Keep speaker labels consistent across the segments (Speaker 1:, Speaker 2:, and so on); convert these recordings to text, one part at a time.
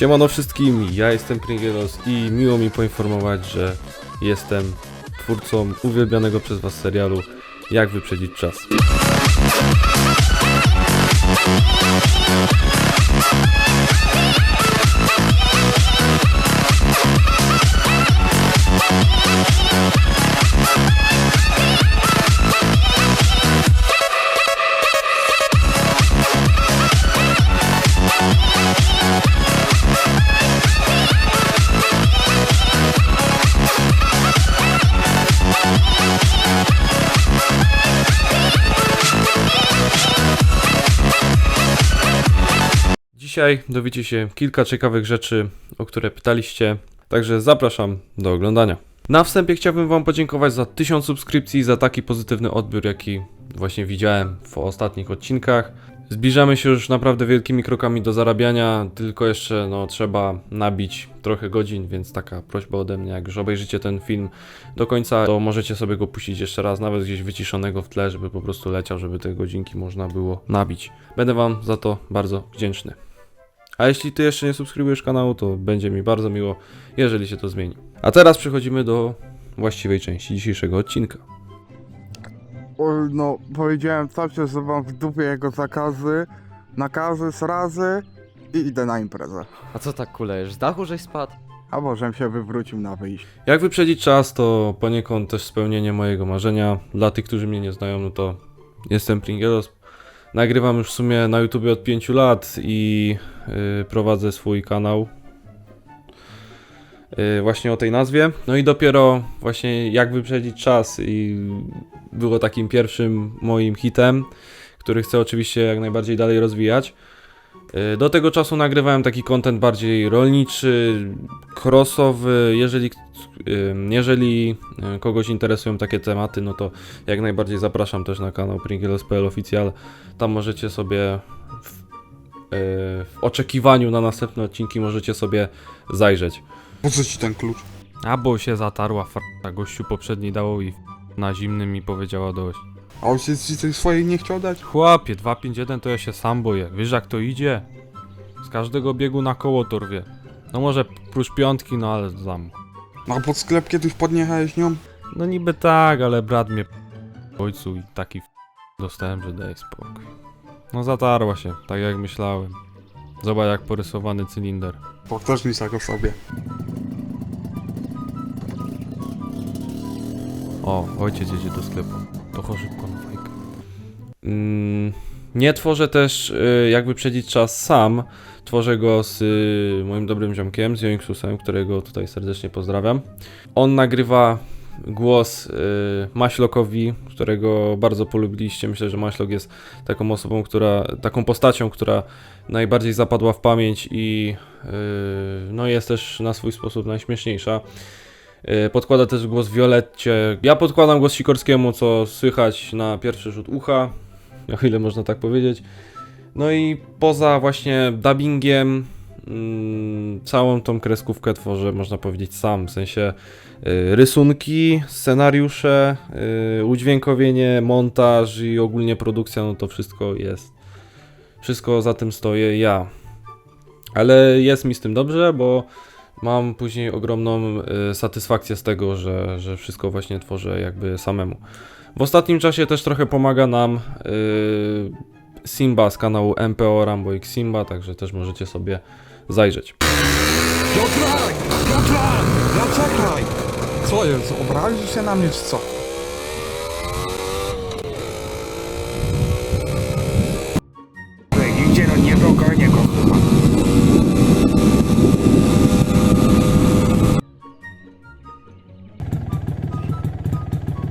Speaker 1: Siemano wszystkim, ja jestem Pringelos i miło mi poinformować, że jestem twórcą uwielbianego przez was serialu Jak wyprzedzić czas. Dzisiaj dowiecie się kilka ciekawych rzeczy, o które pytaliście, także zapraszam do oglądania. Na wstępie chciałbym Wam podziękować za 1000 subskrypcji, za taki pozytywny odbiór, jaki właśnie widziałem w ostatnich odcinkach. Zbliżamy się już naprawdę wielkimi krokami do zarabiania, tylko jeszcze no, trzeba nabić trochę godzin, więc taka prośba ode mnie, jak już obejrzycie ten film do końca, to możecie sobie go puścić jeszcze raz, nawet gdzieś wyciszonego w tle, żeby po prostu leciał, żeby te godzinki można było nabić. Będę Wam za to bardzo wdzięczny. A jeśli Ty jeszcze nie subskrybujesz kanału, to będzie mi bardzo miło, jeżeli się to zmieni. A teraz przechodzimy do właściwej części dzisiejszego odcinka.
Speaker 2: No, powiedziałem cacie, że mam w dupie jego zakazy, nakazy, srazy i idę na imprezę.
Speaker 3: A co tak kulejesz? Z dachu żeś spadł?
Speaker 2: A żem się wywrócił na wyjście.
Speaker 1: Jak wyprzedzić czas, to poniekąd też spełnienie mojego marzenia. Dla tych, którzy mnie nie znają, no to jestem Pringelos. Nagrywam już w sumie na YouTubie od 5 lat i yy, prowadzę swój kanał. Yy, właśnie o tej nazwie. No i dopiero właśnie jak wyprzedzić czas i było takim pierwszym moim hitem, który chcę oczywiście jak najbardziej dalej rozwijać. Yy, Do tego czasu nagrywałem taki content bardziej rolniczy, crossowy. Jeżeli, jeżeli y, kogoś interesują takie tematy, no to jak najbardziej zapraszam też na kanał Pringles.pl Oficjal. Tam możecie sobie w, y, w oczekiwaniu na następne odcinki możecie sobie zajrzeć.
Speaker 2: Po co ci ten klucz?
Speaker 4: A bo się zatarła farta gościu poprzedni dało i na zimnym mi powiedziała dość.
Speaker 2: A ojciec ci coś swojej nie chciał dać?
Speaker 4: Chłopie, 251 to ja się sam boję. Wiesz jak to idzie? Z każdego biegu na koło to rwie. No może prócz piątki, no ale zam.
Speaker 2: No a pod sklep kiedyś podniechałeś nią?
Speaker 4: No niby tak, ale brat mnie p- ojcu i taki f- dostałem, że daj spokój. No zatarła się, tak jak myślałem. Zobacz jak porysowany cylinder.
Speaker 2: Powtórz tak o sobie.
Speaker 4: O, ojciec jedzie do sklepu. To chodź szybko na fajkę.
Speaker 1: Mm, Nie tworzę też y, jakby przedzić czas sam. Tworzę go z y, moim dobrym ziomkiem, z Joinksusem, którego tutaj serdecznie pozdrawiam. On nagrywa głos y, Maślokowi, którego bardzo polubiliście. Myślę, że Maślok jest taką osobą, która, taką postacią, która najbardziej zapadła w pamięć i y, no jest też na swój sposób najśmieszniejsza. Y, Podkłada też głos Violetcie. Ja podkładam głos Sikorskiemu, co słychać na pierwszy rzut ucha, o ile można tak powiedzieć. No i poza właśnie dubbingiem, mm, całą tą kreskówkę tworzę, można powiedzieć, sam. W sensie y, rysunki, scenariusze, y, udźwiękowienie, montaż i ogólnie produkcja, no to wszystko jest. Wszystko za tym stoję ja. Ale jest mi z tym dobrze, bo mam później ogromną y, satysfakcję z tego, że, że wszystko właśnie tworzę jakby samemu. W ostatnim czasie też trochę pomaga nam y, Simba z kanału MPO Rambo X Simba, także też możecie sobie zajrzeć.
Speaker 2: Piotrek! Piotrek! No czekaj! Co jest? Obrazisz się na mnie czy co?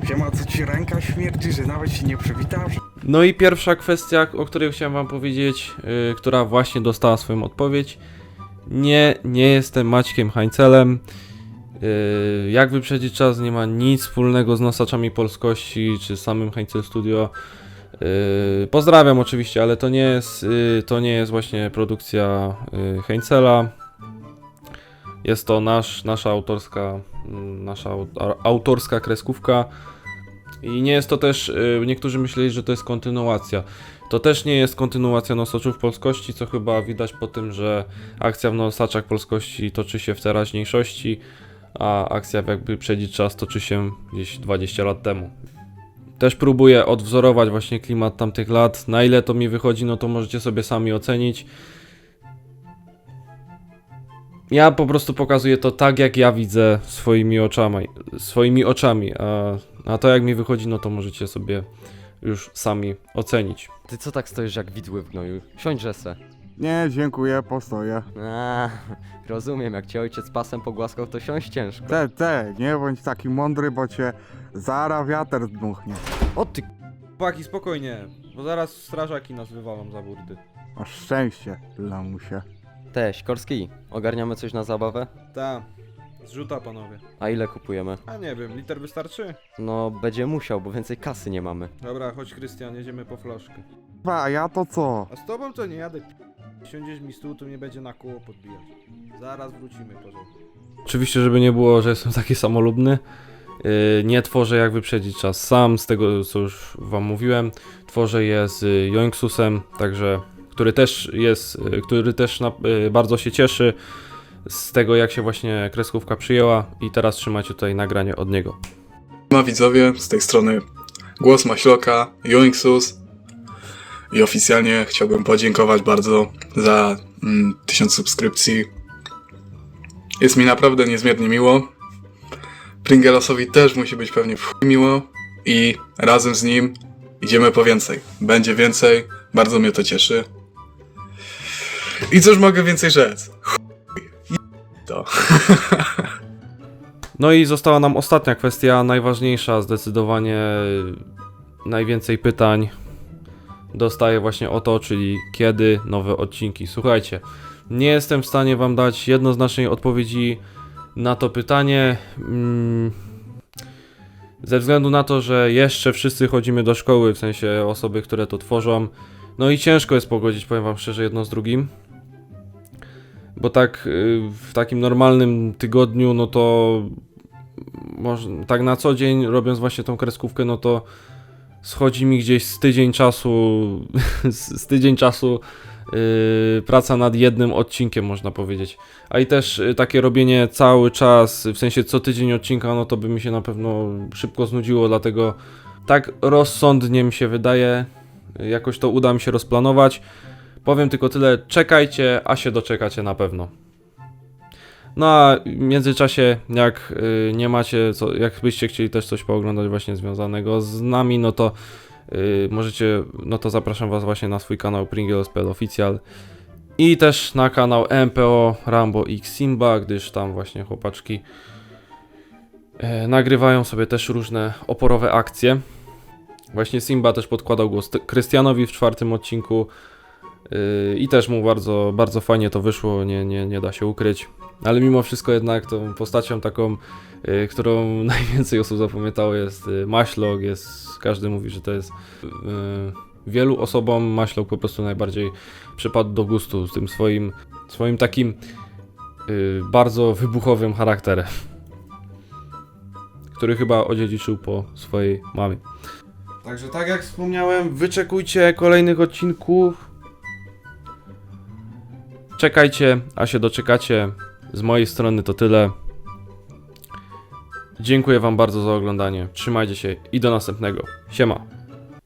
Speaker 5: Siema, co ci ręka śmierdzi, że nawet się nie przywitasz?
Speaker 1: No i pierwsza kwestia, o której chciałem wam powiedzieć, y, która właśnie dostała swoją odpowiedź. Nie, nie jestem Maćkiem Hańcelem. Y, jak wyprzedzić czas nie ma nic wspólnego z nosaczami polskości czy samym Hańcel Studio. Y, pozdrawiam oczywiście, ale to nie jest, y, to nie jest właśnie produkcja y, Heinzela. Jest to nasz, nasza autorska, mm, nasza au- autorska kreskówka. I nie jest to też, y, niektórzy myśleli, że to jest kontynuacja. To też nie jest kontynuacja Nosaczów Polskości, co chyba widać po tym, że akcja w Nosaczach Polskości toczy się w teraźniejszości, a akcja jakby Przedzić Czas toczy się gdzieś 20 lat temu. Też próbuję odwzorować właśnie klimat tamtych lat. Na ile to mi wychodzi, no to możecie sobie sami ocenić. Ja po prostu pokazuję to tak, jak ja widzę swoimi oczami, swoimi oczami, a, a to jak mi wychodzi, no to możecie sobie już sami ocenić.
Speaker 3: Ty co tak stoisz jak widły w gnoju? Siądźże se.
Speaker 2: Nie, dziękuję, postoję.
Speaker 3: A, rozumiem, jak cię ojciec pasem pogłaskał, to siąść ciężko.
Speaker 2: Te, te, nie bądź taki mądry, bo cię zara wiatr dmuchnie.
Speaker 3: O ty
Speaker 1: Paki, spokojnie, bo zaraz strażaki nas wywalą za burdy.
Speaker 2: Masz szczęście, lamusie.
Speaker 3: Te, Sikorski, ogarniamy coś na zabawę?
Speaker 1: Ta, zrzuta panowie.
Speaker 3: A ile kupujemy?
Speaker 1: A nie wiem, liter wystarczy?
Speaker 3: No, będzie musiał, bo więcej kasy nie mamy.
Speaker 1: Dobra, chodź Krystian, jedziemy po flaszkę.
Speaker 2: A ja to co?
Speaker 1: A z tobą to nie jadę. Siądziesz mi stół, to mnie będzie na kóło podbijać. Zaraz wrócimy, porządku. Oczywiście, żeby nie było, że jestem taki samolubny, yy, nie tworzę jak wyprzedzić czas sam, z tego co już wam mówiłem. Tworzę je z y, Joinksusem, także, który też jest, y, który też na, y, bardzo się cieszy z tego jak się właśnie kreskówka przyjęła i teraz trzymacie tutaj nagranie od niego.
Speaker 6: Ma widzowie, z tej strony Głos Maśloka, Joinksus i oficjalnie chciałbym podziękować bardzo za mm, 1000 subskrypcji. Jest mi naprawdę niezmiernie miło. Pringlesowi też musi być pewnie w miło i razem z nim idziemy po więcej. Będzie więcej, bardzo mnie to cieszy. I cóż mogę więcej rzec? To.
Speaker 1: No i została nam ostatnia kwestia, najważniejsza, zdecydowanie najwięcej pytań dostaję właśnie o to, czyli kiedy nowe odcinki. Słuchajcie, nie jestem w stanie wam dać jednoznacznej odpowiedzi na to pytanie. Mm, ze względu na to, że jeszcze wszyscy chodzimy do szkoły, w sensie osoby, które to tworzą. No i ciężko jest pogodzić, powiem wam szczerze, jedno z drugim. Bo tak y, w takim normalnym tygodniu, no to tak na co dzień, robiąc właśnie tą kreskówkę, no to schodzi mi gdzieś z tydzień czasu, z, tydzień czasu yy, praca nad jednym odcinkiem, można powiedzieć. A i też yy, takie robienie cały czas, w sensie co tydzień odcinka, no to by mi się na pewno szybko znudziło, dlatego tak rozsądnie mi się wydaje, jakoś to uda mi się rozplanować. Powiem tylko tyle, czekajcie, a się doczekacie na pewno. No a w międzyczasie, jak y, nie macie, co, jak byście chcieli też coś pooglądać właśnie związanego z nami, no to y, możecie, no to zapraszam was właśnie na swój kanał Pringles.pl Official i też na kanał MPO Rambo X Simba, gdyż tam właśnie chłopaczki e, nagrywają sobie też różne oporowe akcje. Właśnie Simba też podkładał głos Krystianowi w czwartym odcinku yy, i też mu bardzo, bardzo fajnie to wyszło, nie, nie, nie da się ukryć. Ale mimo wszystko jednak tą postacią taką, y, którą najwięcej osób zapamiętało jest y, Maślok, jest, każdy mówi, że to jest y, wielu osobom Maślok po prostu najbardziej przypadł do gustu z tym swoim, swoim takim bardzo wybuchowym charakterem, który chyba odziedziczył po swojej mamie. Także tak jak wspomniałem, wyczekujcie kolejnych odcinków. Czekajcie, a się doczekacie. Z mojej strony to tyle. Dziękuję Wam bardzo za oglądanie. Trzymajcie się i do następnego. Siema.